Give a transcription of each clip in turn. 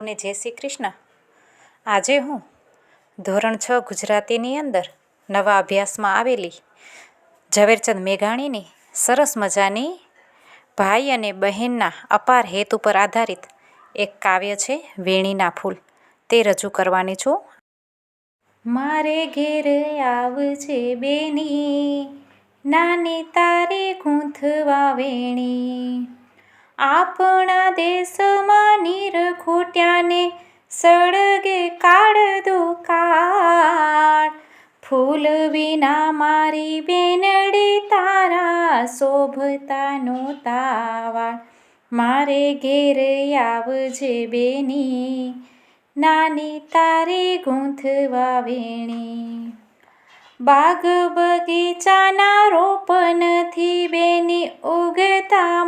ને જય શ્રી કૃષ્ણ. આજે હું ધોરણ છ ગુજરાતીની અંદર નવા અભ્યાસમાં આવેલી ઝવેરચંદ મેઘાણીની સરસ મજાની ભાઈ અને બહેનના અપાર હેત ઉપર આધારિત એક કાવ્ય છે, વેણીના ફૂલ. તે રજૂ કરવાની છું. મારે ઘેર આવજે બેની, નાની તારી ગૂંથવા વેણી. આપણા દેશમાં નીરખોટ્યાને સળગે કાળ દુકાળ. ફૂલ વિના મારી બેનડી તારા શોભતાનો તાવાળ. મારે ઘેર આવજે બેની, નાની તારી ગૂંથવા વેણી. બાગ બગીચાના રોપનથી બેની ઉગતા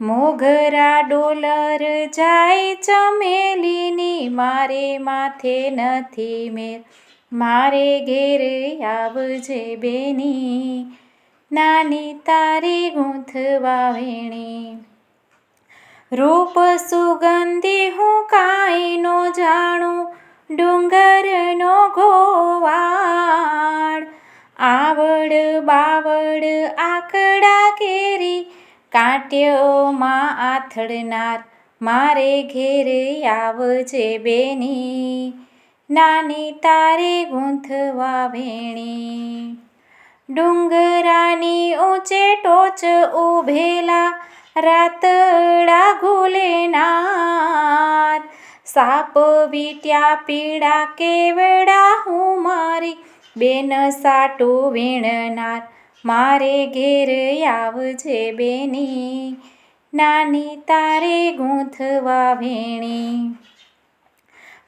મોગરા ડોલર જાય ચમેલીની, મારે માથે નથી મેર મારે ઘેર આવજે બેની, નાની તારી ગૂંથવા વેણી રૂપ સુગંધી હું કાંઈ નો જાણું, ડુંગરનો ગોવાળ કાંટ્યોમાં આથડનાર મારે ઘેરે આવજે બેની, નાની તારે ગૂંથવા વેણી. ડુંગરાની ઊંચે ટોચ ઊભેલા રાતડા ગુલેનાર સાપ વીટ્યા, પીડા કેવડા હું મારી, બેન સાટું વીણનાર. મારે ઘેર આવજે બેની, નાની તારે ગૂંથવા વેણી.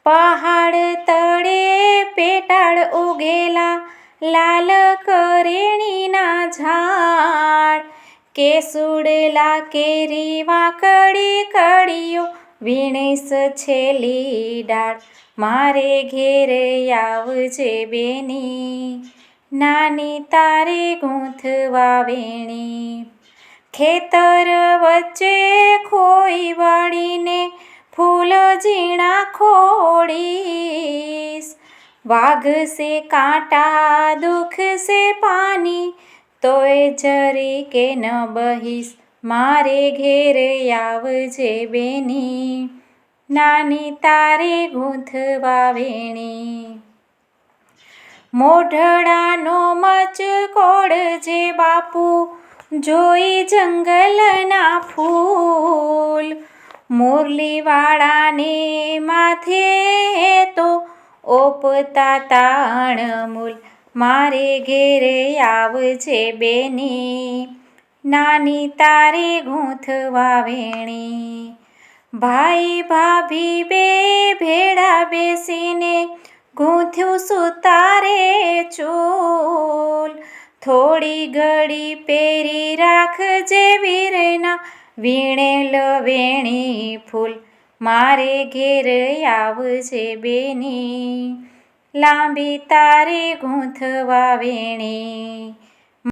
પહાડ તળે પેટાળ ઉગેલા, લાલ કરેણીના ઝાડ. કેસુડલા કેરી વાકડી કડીઓ વીણીસ છેલી ડાળ. મારે ઘેર આવજે બેની નાની તારે ગૂંથવા વેણી. ખેતર વચ્ચે ખોઈ વળીને ફૂલ ઝીણા ખોડીશ વાઘશે કાંટા, દુખશે પાણી, તોય જરી કે ન બહીશ. મારે ઘેર આવજે બેની. નાની તારે ગૂંથવા વેણી. મોઢડાનો મચકોડ જે બાપુ, જોઈ જંગલના ફૂલ. મુરલીવાળાને માથે તો ઓપતા તાણમૂલ મારે ઘેરે આવજે બેની, નાની તારે ગૂંથવા વેણી. ભાઈ ભાભી બે ભેળા બેસીને સુતારે ચૂલ. થોડી ઘડી પેરી રાખજે વીરના વીણેલ વેણી ફૂલ. મારે ઘેર આવજે બેની. લાંબી તારે ગૂંથવા વેણી.